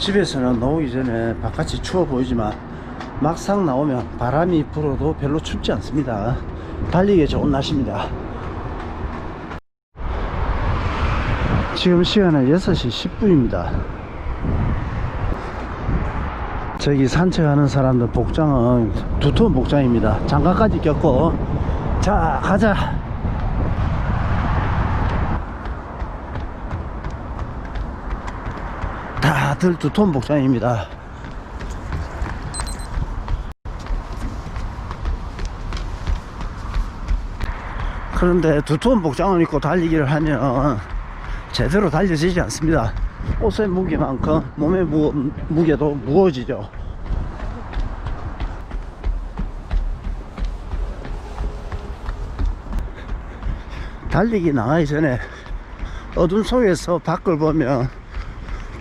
집에서는 나오기 전에 바깥이 추워 보이지만 막상 나오면 바람이 불어도 별로 춥지 않습니다. 달리기에 좋은 날씨입니다. 지금 시간은 6시 10분입니다. 저기 산책하는 사람들 복장은 두터운 복장입니다. 장갑까지 꼈고 자 가자. 다들 두터운 복장입니다. 그런데 두터운 복장을 입고 달리기를 하면 제대로 달려지지 않습니다. 옷의 무게만큼 몸의 무, 무게도 무거워지죠. 달리기 나가기 전에 어둠 속에서 밖을 보면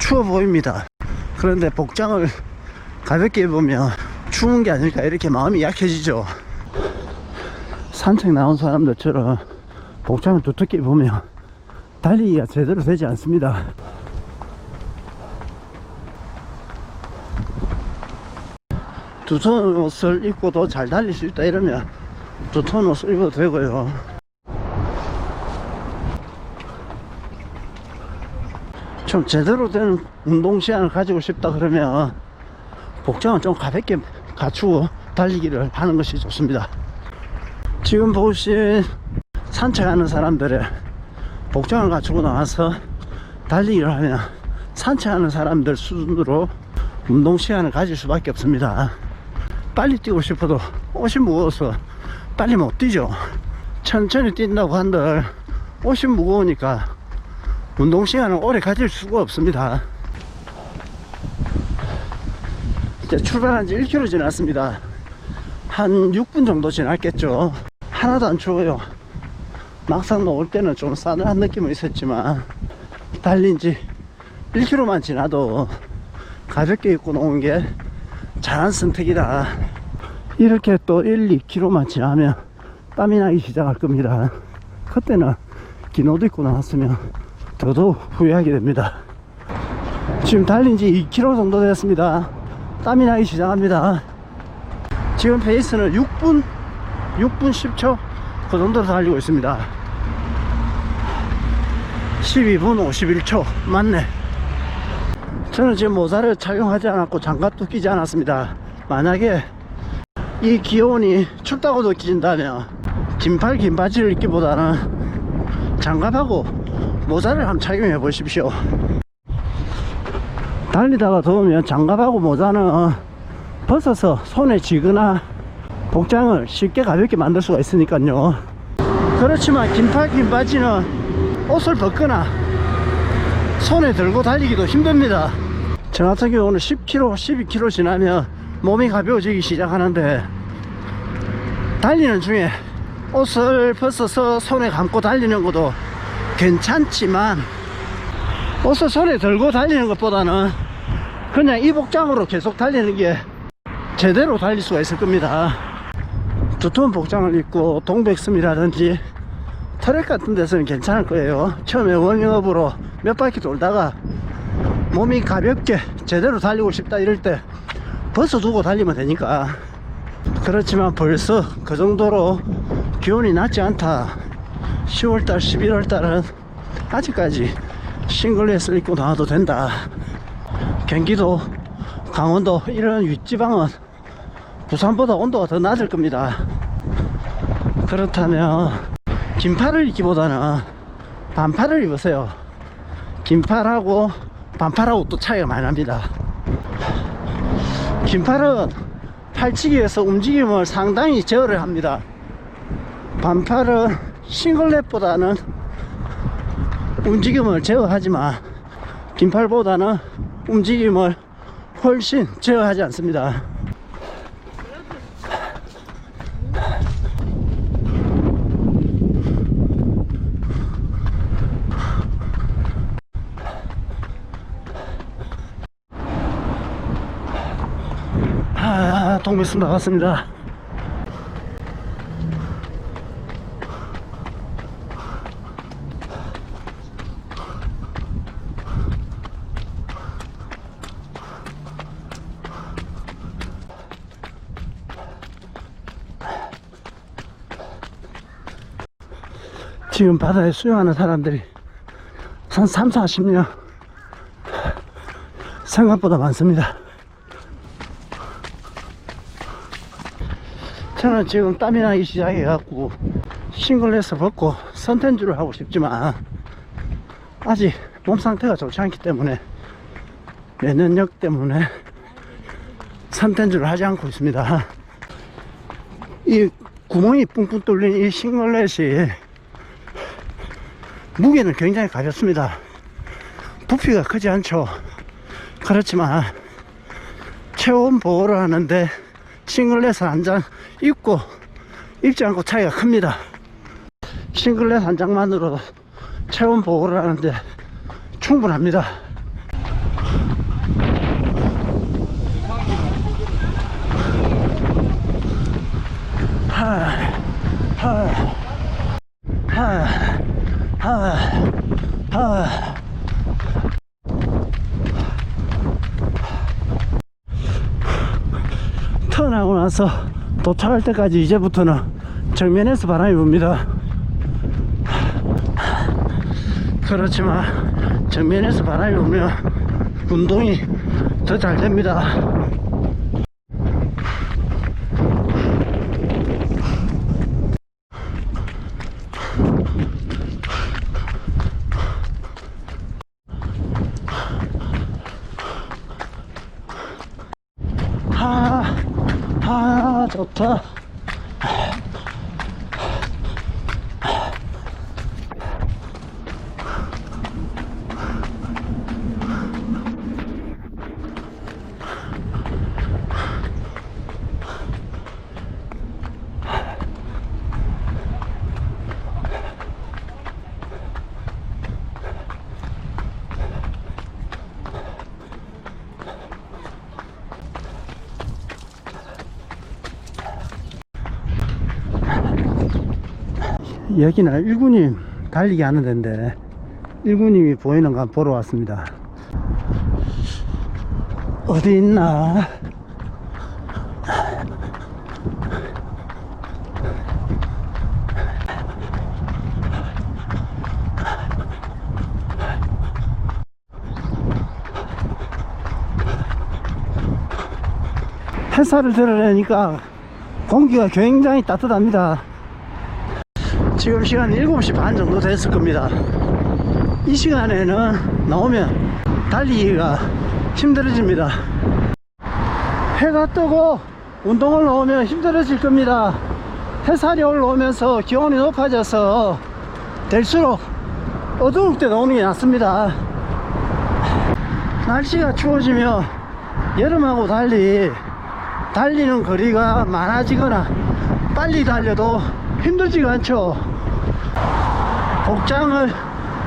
추워 보입니다. 그런데 복장을 가볍게 입으면 추운 게 아닐까 이렇게 마음이 약해지죠. 산책 나온 사람들처럼 복장을 두텁게 입으면 달리기가 제대로 되지 않습니다. 두터운 옷을 입고도 잘 달릴 수 있다 이러면 두터운 옷을 입어도 되고요. 좀 제대로 된 운동 시간을 가지고 싶다 그러면 복장을 좀 가볍게 갖추고 달리기를 하는 것이 좋습니다. 지금 보신 산책하는 사람들의 복장을 갖추고 나와서 달리기를 하면 산책하는 사람들 수준으로 운동 시간을 가질 수밖에 없습니다. 빨리 뛰고 싶어도 옷이 무거워서 빨리 못 뛰죠. 천천히 뛴다고 한들 옷이 무거우니까 운동 시간을 오래 가질 수가 없습니다. 이제 출발한 지 1km 지났습니다. 한 6분 정도 지났겠죠. 하나도 안 추워요. 막상 나올 때는 좀 싸늘한 느낌은 있었지만 달린 지 1km만 지나도 가볍게 입고 나온 게 잘한 선택이다. 이렇게 또 1, 2km만 지나면 땀이 나기 시작할 겁니다. 그때는 긴 옷 입고 나왔으면 더더욱 후회하게 됩니다. 지금 달린 지 2km 정도 됐습니다. 땀이 나기 시작합니다. 지금 페이스는 6분, 6분 10초 그 정도로 달리고 있습니다. 12분 51초 맞네. 저는 지금 모자를 착용하지 않았고 장갑도 끼지 않았습니다. 만약에 이 기온이 춥다고 느껴진다면 긴팔 긴 바지를 입기보다는 장갑하고 모자를 한번 착용해 보십시오. 달리다가 더우면 장갑하고 모자는 벗어서 손에 쥐거나 복장을 쉽게 가볍게 만들 수가 있으니까요. 그렇지만 긴팔 긴 바지는 옷을 벗거나 손에 들고 달리기도 힘듭니다. 저 같은 경우는 10km, 12km 지나면 몸이 가벼워지기 시작하는데 달리는 중에 옷을 벗어서 손에 감고 달리는 것도 괜찮지만 옷을 손에 들고 달리는 것보다는 그냥 이 복장으로 계속 달리는 게 제대로 달릴 수가 있을 겁니다. 두터운 복장을 입고 동백섬이라든지 트랙 같은 데서는 괜찮을 거예요. 처음에 워밍업으로 몇 바퀴 돌다가 몸이 가볍게 제대로 달리고 싶다 이럴 때 벗어두고 달리면 되니까. 그렇지만 벌써 그 정도로 기온이 낮지 않다. 10월달, 11월달은 아직까지 싱글레스를 입고 나와도 된다. 경기도, 강원도 이런 윗지방은 부산보다 온도가 더 낮을 겁니다. 그렇다면 긴팔을 입기보다는 반팔을 입으세요. 긴팔하고 반팔하고 또 차이가 많이 납니다. 긴팔은 팔치기에서 움직임을 상당히 제어를 합니다. 반팔은 싱글렛보다는 움직임을 제어하지만 긴팔보다는 움직임을 훨씬 제어하지 않습니다. 아, 동백순 나왔습니다. 지금 바다에 수영하는 사람들이 한 3, 40명 생각보다 많습니다. 저는 지금 땀이 나기 시작해 갖고 싱글레스 벗고 선텐주를 하고 싶지만 아직 몸 상태가 좋지 않기 때문에 면역력 때문에 선텐주를 하지 않고 있습니다. 이 구멍이 뿡뿡 뚫린 이 싱글렛이 무게는 굉장히 가볍습니다. 부피가 크지 않죠. 그렇지만 체온 보호를 하는데 싱글렛 한 장 입고 입지 않고 차이가 큽니다. 싱글렛 한 장만으로 체온 보호를 하는데 충분합니다. 하, 하, 하, 하, 하. 나서 도착할 때까지 이제부터는 정면에서 바람이 붑니다. 그렇지만 정면에서 바람이 불면 운동이 더 잘 됩니다. 아, 아, 좋다. 여기는 일군님 달리기 하는 데인데 일군님이 보이는 거 보러 왔습니다. 어디 있나? 햇살을 들어내니까 공기가 굉장히 따뜻합니다. 지금 시간 7시 반 정도 됐을 겁니다. 이 시간에는 나오면 달리기가 힘들어집니다. 해가 뜨고 운동을 나오면 힘들어질 겁니다. 햇살이 올라오면서 기온이 높아져서 될수록 어두울 때 나오는 게 낫습니다. 날씨가 추워지면 여름하고 달리 달리는 거리가 많아지거나 빨리 달려도 힘들지가 않죠. 복장을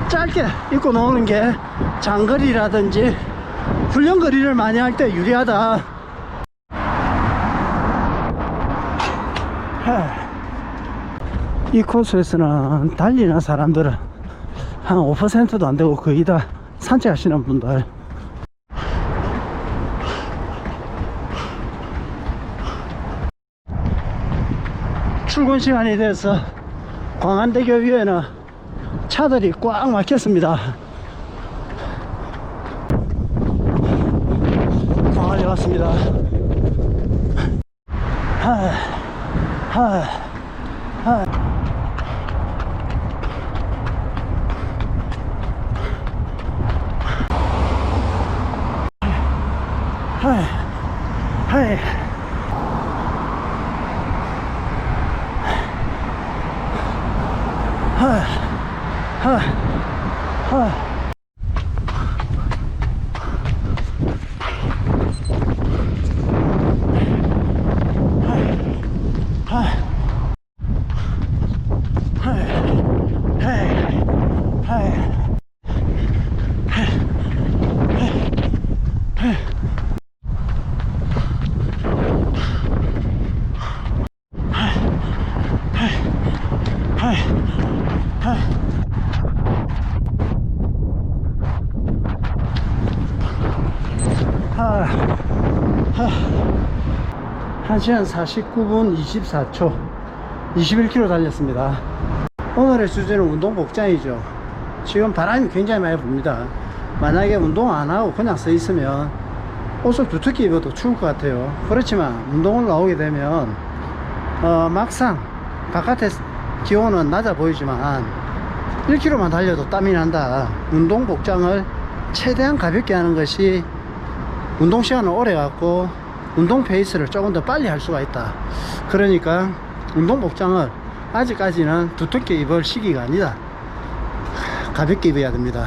짧게 입고 노는 게 장거리라든지 훈련거리를 많이 할 때 유리하다. 이 코스에서는 달리는 사람들은 한 5%도 안 되고 거의 다 산책하시는 분들. 출근 시간이 돼서 광안대교 위에는 차들이 꽉 막혔습니다. 광안에 왔습니다. 하, 하, 하. Huh. 1시간 49분 24초 21km 달렸습니다 오늘의 주제는 운동 복장이죠. 지금 바람이 굉장히 많이 붑니다. 만약에 운동 안 하고 그냥 서 있으면 옷을 두텁게 입어도 추울 것 같아요. 그렇지만 운동을 나오게 되면 어, 막상 바깥에 기온은 낮아 보이지만 1km만 달려도 땀이 난다. 운동 복장을 최대한 가볍게 하는 것이 운동 시간을 오래 갖고 운동 페이스를 조금 더 빨리 할 수가 있다. 그러니까 운동 복장을 아직까지는 두텁게 입을 시기가 아니다. 가볍게 입어야 됩니다.